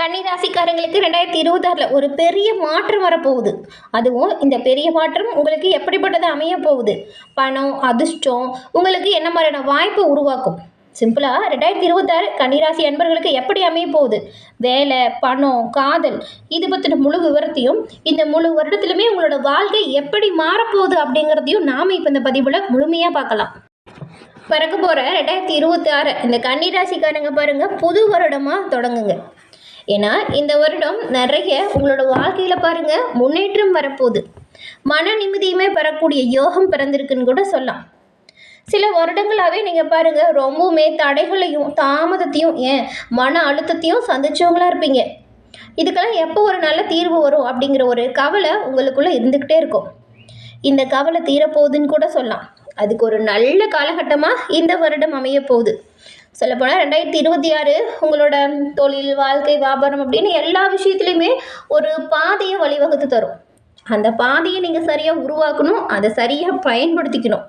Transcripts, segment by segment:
கன்னிராசிக்காரங்களுக்கு ரெண்டாயிரத்தி இருபத்தாறில் ஒரு பெரிய மாற்றம் வரப்போகுது. அதுவும் இந்த பெரிய மாற்றம் உங்களுக்கு எப்படிப்பட்டது அமைய போகுது பணம் அதிர்ஷ்டம் உங்களுக்கு என்ன மாதிரியான வாய்ப்பை உருவாக்கும்? சிம்பிளாக ரெண்டாயிரத்தி இருபத்தாறு கன்னிராசி அன்பர்களுக்கு எப்படி அமைய போகுது வேலை பணம் காதல் இது பற்றின முழு விவரத்தையும் இந்த முழு வருடத்துலையுமே உங்களோட வாழ்க்கை எப்படி மாறப்போகுது அப்படிங்கிறதையும் நாம் இப்போ இந்த பதிவில் முழுமையாக பார்க்கலாம். பிறக்க போகிற ரெண்டாயிரத்தி இருபத்தி ஆறு இந்த கன்னிராசிக்காரங்க பாருங்கள் புது வருடமாக தொடங்குங்க. ஏன்னா இந்த வருடம் நிறைய உங்களோட வாழ்க்கையில் பாருங்கள் முன்னேற்றம் வரப்போகுது. மன நிம்மதியுமே பெறக்கூடிய யோகம் பிறந்திருக்குன்னு கூட சொல்லலாம். சில வருடங்களாகவே நீங்கள் பாருங்கள் ரொம்பவுமே தடைகளையும் தாமதத்தையும் ஏன் மன அழுத்தத்தையும் சந்திச்சவங்களா இருப்பீங்க. இதுக்கெல்லாம் எப்போ ஒரு நல்ல தீர்வு வரும் அப்படிங்கிற ஒரு கவலை உங்களுக்குள்ளே இருந்துக்கிட்டே இருக்கும். இந்த கவலை தீரப்போகுதுன்னு கூட சொல்லலாம். அதுக்கு ஒரு நல்ல காலகட்டமாக இந்த வருடம் அமைய போகுது சொல்லப்போனால் ரெண்டாயிரத்தி இருபத்தி ஆறு உங்களோட தொழில் வாழ்க்கை வியாபாரம் அப்படின்னு எல்லா விஷயத்துலையுமே ஒரு பாதையை வழிவகுத்து தரும். அந்த பாதையை நீங்கள் சரியாக உருவாக்கணும் அதை சரியாக பயன்படுத்திக்கணும்.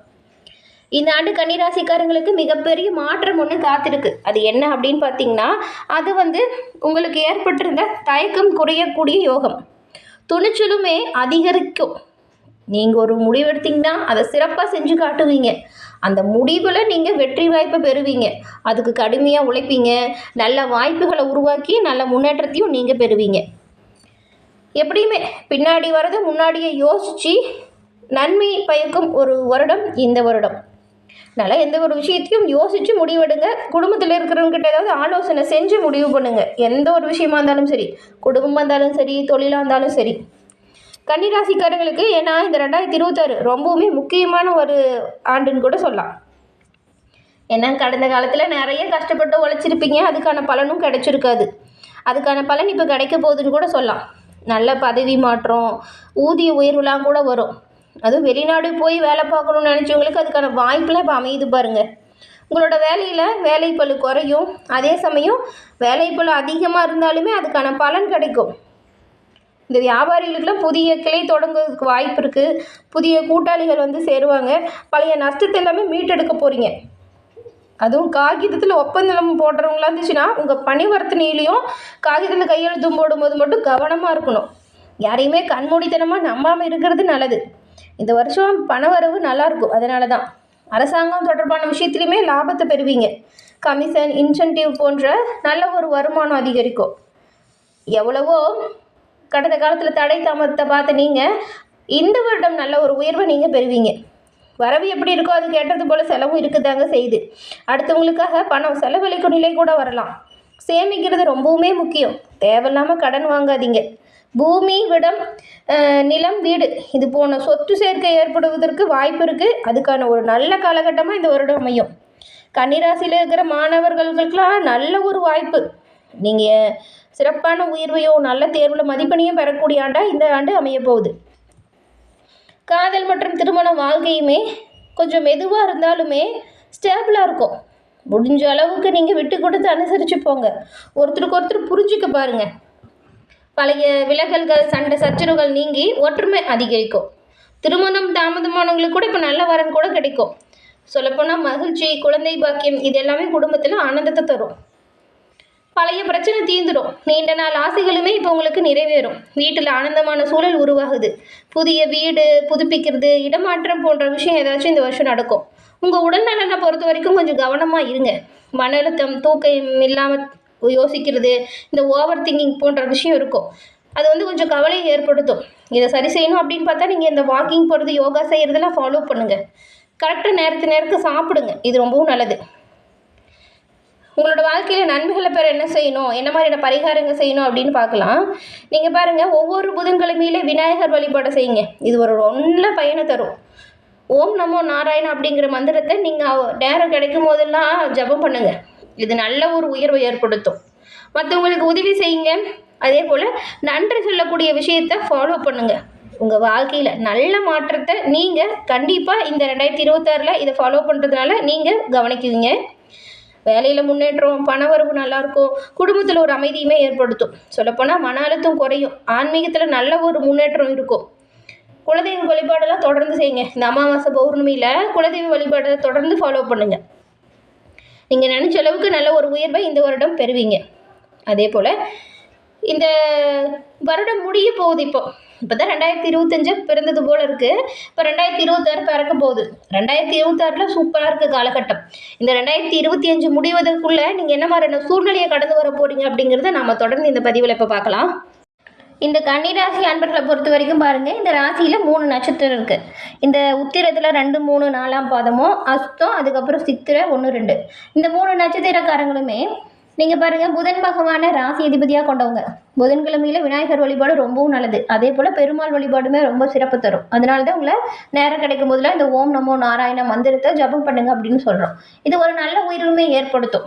இந்த ஆண்டு கன்னிராசிக்காரங்களுக்கு மிகப்பெரிய மாற்றம் ஒன்று காத்திருக்கு. அது என்ன அப்படின்னு பார்த்தீங்கன்னா அது வந்து உங்களுக்கு ஏற்பட்டிருந்த தயக்கம் குறையக்கூடிய யோகம். துணிச்சலுமே அதிகரிக்கும். நீங்கள் ஒரு முடிவெடுத்தீங்கன்னா அதை சிறப்பாக செஞ்சு காட்டுவீங்க. அந்த முடிவில் நீங்கள் வெற்றி வாய்ப்பை பெறுவீங்க. அதுக்கு கடுமையாக உழைப்பீங்க. நல்ல வாய்ப்புகளை உருவாக்கி நல்ல முன்னேற்றத்தையும் நீங்கள் பெறுவீங்க. எப்படியுமே பின்னாடி வரது முன்னாடியே யோசித்து நன்மை பயக்கும் ஒரு வருடம் இந்த வருடம். அதனால் எந்த ஒரு விஷயத்தையும் யோசித்து முடிவெடுங்க. குடும்பத்தில் இருக்கிறவங்ககிட்ட ஏதாவது ஆலோசனை செஞ்சு முடிவு பண்ணுங்கள் எந்த ஒரு விஷயமா இருந்தாலும் சரி குடும்பமாக இருந்தாலும் சரி தொழிலாக இருந்தாலும் சரி. கன்னிராசிக்காரங்களுக்கு ஏன்னா இந்த ரெண்டாயிரத்தி இருபத்தாறு ரொம்பவுமே முக்கியமான ஒரு ஆண்டுன்னு கூட சொல்லலாம். ஏன்னா கடந்த காலத்தில் நிறைய கஷ்டப்பட்டு உழைச்சிருப்பீங்க. அதுக்கான பலனும் கிடைச்சிருக்காது. அதுக்கான பலன் இப்போ கிடைக்க போகுதுன்னு கூட சொல்லலாம். நல்ல பதவி மாற்றம் ஊதிய உயர்வுலாம் கூட வரும். அதுவும் வெளிநாடு போய் வேலை பார்க்கணும்னு நினச்சவங்களுக்கு அதுக்கான வாய்ப்பெலாம் இப்போ அமையுது பாருங்கள் உங்களோட வேலையில் வேலைப்பழு குறையும். அதே சமயம் வேலைப்பழு அதிகமாக இருந்தாலுமே அதுக்கான பலன் கிடைக்கும். இந்த வியாபாரிகளுக்கெல்லாம் புதிய கிளை தொடங்குறதுக்கு வாய்ப்பு இருக்குது புதிய கூட்டாளிகள் வந்து சேருவாங்க. பழைய நஷ்டத்தை எல்லாமே மீட்டெடுக்க போகிறீங்க அதுவும் காகிதத்தில் ஒப்பந்தம் போடுறவங்களா இருந்துச்சுன்னா உங்கள் பணிவர்த்தனையிலையும் காகிதத்தில் கையெழுத்தும் போடும்போது மட்டும் கவனமாக இருக்கணும். யாரையுமே கண்மூடித்தனமாக நம்பாமல் இருக்கிறது நல்லது. இந்த வருஷம் பண வரவு நல்லாயிருக்கும் அதனால தான் அரசாங்கம் தொடர்பான விஷயத்துலையுமே லாபத்தை பெறுவீங்க. கமிஷன் இன்சென்டிவ் போன்ற நல்ல ஒரு வருமானம் அதிகரிக்கும். எவ்வளவோ கடந்த காலத்தில் தடை தாமதத்தை பார்த்த நீங்கள் இந்த வருடம் நல்ல ஒரு உயர்வை நீங்கள் பெறுவீங்க. வரவு எப்படி இருக்கோ அது கேட்டது போல் செலவும் இருக்குதாங்க செய்யுது அடுத்தவங்களுக்காக பணம் செலவழிக்கும் நிலை கூட வரலாம். சேமிக்கிறது ரொம்பவுமே முக்கியம். தேவையில்லாமல் கடன் வாங்காதீங்க. பூமி விடம் நிலம் வீடு இது போன சொத்து சேர்க்கை ஏற்படுவதற்கு வாய்ப்பு இருக்குது அதுக்கான ஒரு நல்ல காலகட்டமாக இந்த வருடம் அமையும். கன்னிராசியில் இருக்கிற மாணவர்களுக்கெல்லாம் நல்ல ஒரு வாய்ப்பு. நீங்கள் சிறப்பான உயர்வையோ நல்ல தேர்வில் மதிப்பெண்ணையும் பெறக்கூடிய ஆண்டாக இந்த ஆண்டு அமைய போகுது காதல் மற்றும் திருமண வாழ்க்கையுமே கொஞ்சம் மெதுவாக இருந்தாலுமே ஸ்டேபிளாக இருக்கும். முடிஞ்ச அளவுக்கு நீங்கள் விட்டு கொடுத்து அனுசரித்து போங்க. ஒருத்தருக்கு ஒருத்தர் புரிஞ்சுக்க பாருங்கள் பழைய விலகல்கள் சண்டை சச்சரவுகள் நீங்கி ஒற்றுமை அதிகரிக்கும். திருமணம் தாமதமானவங்களுக்கு கூட இப்போ நல்ல வரன் கூட கிடைக்கும். சொல்லப்போனால் மகிழ்ச்சி குழந்தை பாக்கியம் இது எல்லாமே குடும்பத்தில் ஆனந்தத்தை தரும். பழைய பிரச்சனை தீர்ந்துடும். நீண்ட நாள் ஆசைகளுமே இப்போ உங்களுக்கு நிறைவேறும். வீட்டில் ஆனந்தமான சூழல் உருவாகுது. புதிய வீடு புதுப்பிக்கிறது இடமாற்றம் போன்ற விஷயம் ஏதாச்சும் இந்த வருஷம் நடக்கும். உங்கள் உடல் நலனை பொறுத்த வரைக்கும் கொஞ்சம் கவனமாக இருங்க. மன அழுத்தம் தூக்கம் இல்லாமல் யோசிக்கிறது இந்த ஓவர் திங்கிங் போன்ற விஷயம் இருக்கும். அது வந்து கொஞ்சம் கவலையை ஏற்படுத்தும். இதை சரி செய்யணும் அப்படின்னு பார்த்தா நீங்கள் இந்த வாக்கிங் போகிறது யோகா செய்கிறதெல்லாம் ஃபாலோ பண்ணுங்கள் கரெக்டாக நேரத்து நேரத்துக்கு சாப்பிடுங்க. இது ரொம்பவும் நல்லது. உங்களோட வாழ்க்கையில் நன்மைகளை பெற என்ன செய்யணும்? என்ன மாதிரியான பரிகாரங்கள் செய்யணும் அப்படின்னு பார்க்கலாம். நீங்கள் பாருங்கள் ஒவ்வொரு புதன்கிழமையில விநாயகர் வழிபாடு செய்யுங்க. இது ஒரு நல்ல பயனை தரும். ஓம் நமோ நாராயண அப்படிங்கிற மந்திரத்தை நீங்கள் நேரம் கிடைக்கும் போதெல்லாம் ஜெபம் பண்ணுங்கள் இது நல்ல ஒரு உயர்வை ஏற்படுத்தும். மற்றவங்களுக்கு உதவி செய்யுங்க. அதே போல் நன்றி சொல்லக்கூடிய விஷயத்தை ஃபாலோ பண்ணுங்கள் உங்கள் வாழ்க்கையில் நல்ல மாற்றத்தை நீங்கள் கண்டிப்பாக இந்த ரெண்டாயிரத்தி இருபத்தாறில் இதை ஃபாலோ பண்ணுறதுனால நீங்கள் கவனிக்குவீங்க. வேலையில் முன்னேற்றம் பணவரவு நல்லாயிருக்கும் குடும்பத்தில் ஒரு அமைதியுமே ஏற்படுத்தும். சொல்லப்போனால் மன அழுத்தம் குறையும் ஆன்மீகத்தில் நல்ல ஒரு முன்னேற்றம் இருக்கும். குலதெய்வ வழிபாடெல்லாம் தொடர்ந்து செய்யுங்க. இந்த அமாவாசை பௌர்ணமியில் குலதெய்வ வழிபாடை தொடர்ந்து ஃபாலோ பண்ணுங்கள் நீங்கள் நினச்ச அளவுக்கு நல்ல ஒரு உயர்வை இந்த வருடம் பெறுவீங்க. அதே போல் இந்த வருடம் முடிய போகுது இப்போ. இப்போ தான் ரெண்டாயிரத்தி இருபத்தஞ்சு பிறந்தது போல் இருக்குது இப்போ ரெண்டாயிரத்தி இருபத்தாறு பிறக்க போகுது ரெண்டாயிரத்தி இருபத்தாறில் சூப்பராக இருக்குது காலகட்டம். இந்த ரெண்டாயிரத்தி இருபத்தி அஞ்சு முடிவதற்குள்ளே நீங்கள் என்ன மாதிரியான சூழ்நிலையை கடந்து வர போகிறீங்க அப்படிங்கிறத நம்ம தொடர்ந்து இந்த பதிவில் இப்போ பார்க்கலாம். இந்த கன்னிராசி அன்பர்களை பொறுத்த வரைக்கும் பாருங்கள் இந்த ராசியில் மூணு நட்சத்திரம் இருக்குது இந்த உத்திரத்தில் ரெண்டு மூணு நாலாம் பாதமும் அஸ்தம் அதுக்கப்புறம் சித்திரை ஒன்று ரெண்டு. இந்த மூணு நட்சத்திரக்காரங்களுமே நீங்கள் பாருங்கள் புதன் பகவானை ராசி அதிபதியாக கொண்டவங்க. புதன்கிழமையில் விநாயகர் வழிபாடு ரொம்பவும் நல்லது. அதே போல் பெருமாள் வழிபாடுமே ரொம்ப சிறப்பு தரும். அதனால தான் உங்களை நேரம் கிடைக்கும் போதில் இந்த ஓம் நமோ நாராயண மந்திரத்தை ஜபம் பண்ணுங்க அப்படின்னு சொல்கிறோம் இது ஒரு நல்ல உயிர்மை ஏற்படுத்தும்.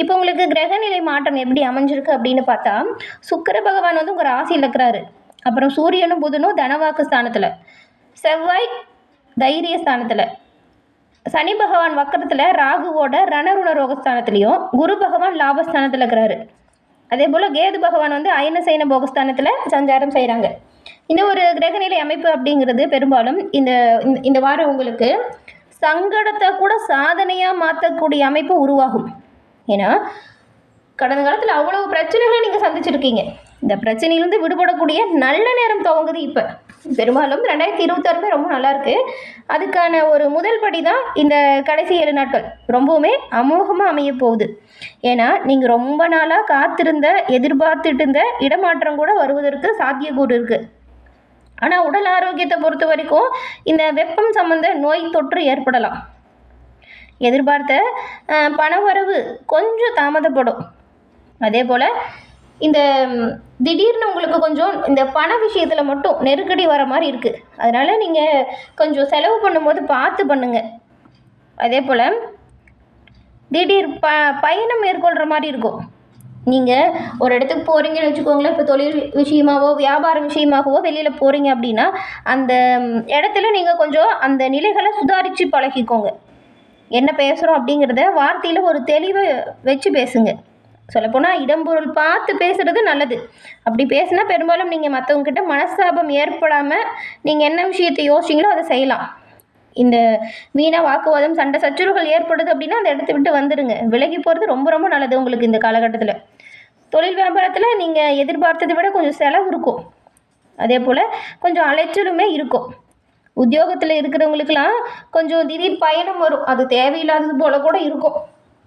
இப்போ உங்களுக்கு கிரகநிலை மாற்றம் எப்படி அமைஞ்சிருக்கு அப்படின்னு பார்த்தா சுக்கிர பகவான் வந்து உங்கள் ராசி இழக்கிறாரு அப்புறம் சூரியனும் புதனும் தனவாக்கு ஸ்தானத்தில். செவ்வாய் தைரிய ஸ்தானத்தில். சனி பகவான் வக்கரத்தில் ராகுவோட ரணருண ரோகஸ்தானத்துலேயும் குரு பகவான் லாபஸ்தானத்தில் இருக்கிறாரு. அதே போல் கேது பகவான் வந்து அயனசைன போகஸ்தானத்தில் சஞ்சாரம் செய்கிறாங்க இந்த ஒரு கிரகநிலை அமைப்பு அப்படிங்கிறது பெரும்பாலும் இந்த இந்த- இந்த வாரம் உங்களுக்கு சங்கடத்தை கூட சாதனையாக மாற்றக்கூடிய அமைப்பு உருவாகும். ஏன்னா கடந்த காலத்தில் அவ்வளவு பிரச்சனைகளை நீங்கள் சந்திச்சிருக்கீங்க. இந்த பிரச்சனையிலேருந்து விடுபடக்கூடிய நல்ல நேரம் துவங்குது இப்போ. பெரும்பாலும் ரெண்டாயிரத்தி இருபத்தாறுமே ரொம்ப நல்லா இருக்கு. அதுக்கான ஒரு முதல் படி தான் இந்த கடைசி ஏழு நாட்கள். ரொம்பவுமே அமோகமாக அமைய போகுது. ஏன்னா நீங்கள் ரொம்ப நாளாக காத்திருந்த எதிர்பார்த்துட்டு இருந்த இடமாற்றம் கூட வருவதற்கு சாத்தியக்கூறு இருக்குது ஆனால் உடல் ஆரோக்கியத்தை பொறுத்த வரைக்கும் இந்த வெப்பம் சம்மந்த நோய் தொற்று ஏற்படலாம். எதிர்பார்த்த பணவரவு கொஞ்சம் தாமதப்படும். அதே போல் இந்த திடீர்னு உங்களுக்கு கொஞ்சம் இந்த பண விஷயத்தில் மட்டும் நெருக்கடி வர மாதிரி இருக்குது அதனால் நீங்கள் கொஞ்சம் செலவு பண்ணும்போது பார்த்து பண்ணுங்கள் அதே போல் திடீர் ப பயணம் மேற்கொள்கிற மாதிரி இருக்கும். நீங்கள் ஒரு இடத்துக்கு போகிறீங்கன்னு வச்சுக்கோங்களேன். இப்போ தொழில் விஷயமாவோ வியாபார விஷயமாகவோ வெளியில் போகிறீங்க அப்படின்னா அந்த இடத்துல நீங்கள் கொஞ்சம் அந்த நிலைகளை சுதாரித்து பழகிக்கோங்க. என்ன பேசுகிறோம் அப்படிங்கிறத வார்த்தையில் ஒரு தெளிவை வச்சு பேசுங்க. சொல்லப்போனால் இடம்பொருள் பார்த்து பேசுகிறது நல்லது. அப்படி பேசினா பெரும்பாலும் நீங்கள் மற்றவங்கக்கிட்ட மனஸ்தாபம் ஏற்படாமல் நீங்கள் என்ன விஷயத்தை யோசிச்சிங்களோ அதை செய்யலாம். இந்த வீணா வாக்குவாதம் சண்டை சச்சுறுகள் ஏற்படுது அப்படின்னா அந்த இடத்த விட்டு வந்துடுங்க விலகி போகிறது ரொம்ப ரொம்ப நல்லது உங்களுக்கு இந்த காலகட்டத்தில். தொழில் வியாபாரத்தில் நீங்கள் எதிர்பார்த்ததை விட கொஞ்சம் செலவு இருக்கும். அதே போல் கொஞ்சம் அலைச்சலுமே இருக்கும். உத்தியோகத்தில் இருக்கிறவங்களுக்கெல்லாம் கொஞ்சம் திடீர் பயணம் வரும். அது தேவையில்லாதது போல் கூட இருக்கும்.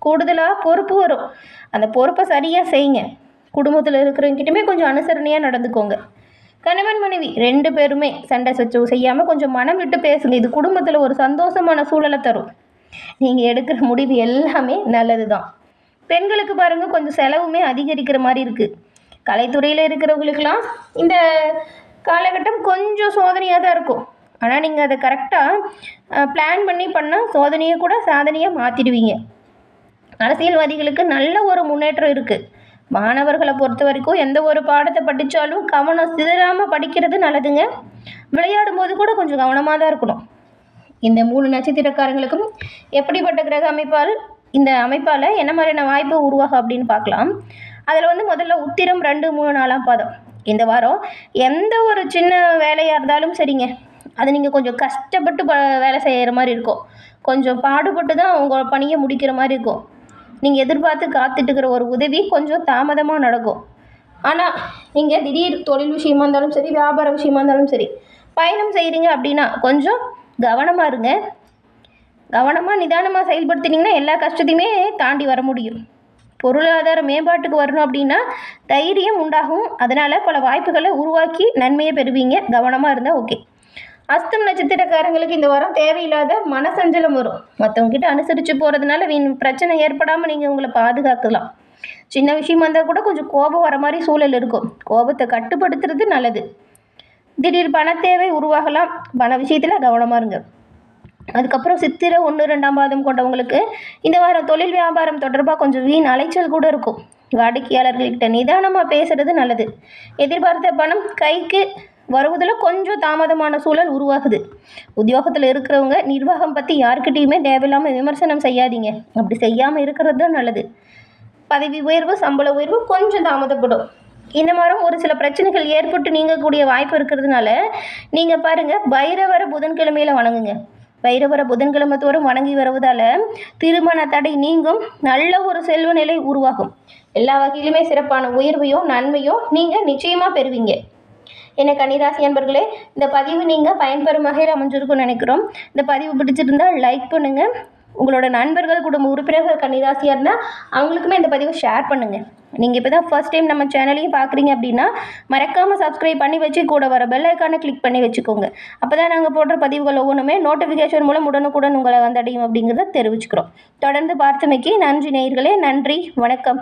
கூடுதலாக பொறுப்பு வரும். அந்த பொறுப்பை சரியாக செய்யுங்க. குடும்பத்தில் இருக்கிறவங்கிட்டுமே கொஞ்சம் அனுசரணையாக நடந்துக்கோங்க. கணவன் மனைவி ரெண்டு பேருமே சண்டை சச்சவு செய்யாமல் கொஞ்சம் மனம் விட்டு பேசுங்க. இது குடும்பத்தில் ஒரு சந்தோஷமான சூழலை தரும். நீங்கள் எடுக்கிற முடிவு எல்லாமே நல்லது தான் பெண்களுக்கு பாருங்கள் கொஞ்சம் செலவுமே அதிகரிக்கிற மாதிரி இருக்குது கலைத்துறையில் இருக்கிறவங்களுக்கெல்லாம் இந்த காலகட்டம் கொஞ்சம் சோதனையாக தான் இருக்கும். ஆனால் நீங்கள் அதை கரெக்டாக பிளான் பண்ணி பண்ணால் சோதனையை கூட சாதனையாக மாற்றிடுவீங்க அரசியல்வாதிகளுக்கு நல்ல ஒரு முன்னேற்றம் இருக்குது மாணவர்களை பொறுத்த வரைக்கும் எந்த ஒரு பாடத்தை படித்தாலும் கவனம் சிதறாமல் படிக்கிறது நல்லதுங்க. விளையாடும் போது கூட கொஞ்சம் கவனமாக தான் இருக்கணும். இந்த மூணு நட்சத்திரக்காரங்களுக்கும் எப்படிப்பட்ட கிரக அமைப்பால் இந்த அமைப்பால் என்ன மாதிரியான வாய்ப்பு உருவாகும் அப்படின்னு பார்க்கலாம். அதில் வந்து முதல்ல உத்திரம் ரெண்டு மூணு நாலாம் பாதம். இந்த வாரம் எந்த ஒரு சின்ன வேலையாக இருந்தாலும் சரிங்க. அது நீங்கள் கொஞ்சம் கஷ்டப்பட்டு ப வேலை செய்கிற மாதிரி இருக்கும். கொஞ்சம் பாடுபட்டு தான் உங்கள் பணியை முடிக்கிற மாதிரி இருக்கும். நீங்கள் எதிர்பார்த்து காத்துட்டுக்கிற ஒரு உதவி கொஞ்சம் தாமதமாக நடக்கும். ஆனால் நீங்கள் திடீர் தொழில் விஷயமா இருந்தாலும் சரி வியாபார விஷயமா இருந்தாலும் சரி பயணம் செய்கிறீங்க அப்படின்னா கொஞ்சம் கவனமாக இருங்க. கவனமாக நிதானமாக செயல்படுத்தினீங்கன்னா எல்லா கஷ்டத்தையுமே தாண்டி வர முடியும். பொருளாதார மேம்பாட்டுக்கு வரணும் அப்படின்னா தைரியம் உண்டாகும். அதனால் பல வாய்ப்புகளை உருவாக்கி நன்மையை பெறுவீங்க. கவனமாக இருந்தால் ஓகே. அஸ்தம் நட்சத்திரக்காரங்களுக்கு இந்த வாரம் தேவையில்லாத மனசஞ்சலம் வரும். மற்றவங்ககிட்ட அனுசரித்து போகிறதுனால வீண் பிரச்சனை ஏற்படாமல் நீங்கள் உங்களை பாதுகாக்கலாம். சின்ன விஷயமா இருந்தால் கூட கொஞ்சம் கோபம் வர மாதிரி சூழல் இருக்கும். கோபத்தை கட்டுப்படுத்துறது நல்லது. திடீர் பண தேவை உருவாகலாம். பண விஷயத்தில் கவனமாக இருங்க. அதுக்கப்புறம் சித்திரை ஒன்று ரெண்டாம் பாதம் கொண்டவங்களுக்கு இந்த வாரம் தொழில் வியாபாரம் தொடர்பாக கொஞ்சம் வீண் அலைச்சல் கூட இருக்கும். வாடிக்கையாளர்கள்கிட்ட நிதானமாக பேசுறது நல்லது. எதிர்பார்த்த பணம் கைக்கு வருவதில் கொஞ்சம் தாமதமான சூழல் உருவாகுது. உத்தியோகத்தில் இருக்கிறவங்க நிர்வாகம் பற்றி யாருக்கிட்டேயுமே தேவையில்லாமல் விமர்சனம் செய்யாதீங்க. அப்படி செய்யாமல் இருக்கிறது தான் நல்லது. பதவி உயர்வு சம்பள உயர்வு கொஞ்சம் தாமதப்படும். இந்த மாதிரி ஒரு சில பிரச்சனைகள் ஏற்பட்டு நீங்கக்கூடிய வாய்ப்பு இருக்கிறதுனால நீங்கள் பாருங்கள் பைரவர புதன்கிழமையில் வணங்குங்க. பைரவர புதன்கிழமை தோறும் வணங்கி வருவதால் திருமண தடை நீங்கும் நல்ல ஒரு செல்வ நிலை உருவாகும். எல்லா வகையிலுமே சிறப்பான உயர்வையும் நன்மையும் நீங்கள் நிச்சயமாக பெறுவீங்க. என்ன கன்னிராசி அன்பர்களே இந்த பதிவு நீங்கள் பயன்பெறும் வகையில் அமைஞ்சிருக்கும்னு நினைக்கிறோம். இந்த பதிவு பிடிச்சிருந்தால் லைக் பண்ணுங்கள் உங்களோட நண்பர்கள் குடும்ப உறுப்பினர்கள் கன்னிராசியாக இருந்தால் அவங்களுக்குமே இந்த பதிவை ஷேர் பண்ணுங்கள் நீங்கள் இப்போ தான் ஃபர்ஸ்ட் டைம் நம்ம சேனலையும் பார்க்குறீங்க அப்படின்னா மறக்காமல் சப்ஸ்கிரைப் பண்ணி வச்சு கூட வர பெல் ஐக்கானை கிளிக் பண்ணி வச்சுக்கோங்க. அப்போ தான் நாங்கள் போடுற பதிவுகள் ஒவ்வொன்றுமே நோட்டிஃபிகேஷன் மூலம் உடனுக்குடன் உங்களை வந்தடையும் அப்படிங்கிறத தெரிவிச்சுக்கிறோம். தொடர்ந்து பார்த்தமைக்கு நன்றி நேயர்களே நன்றி வணக்கம்.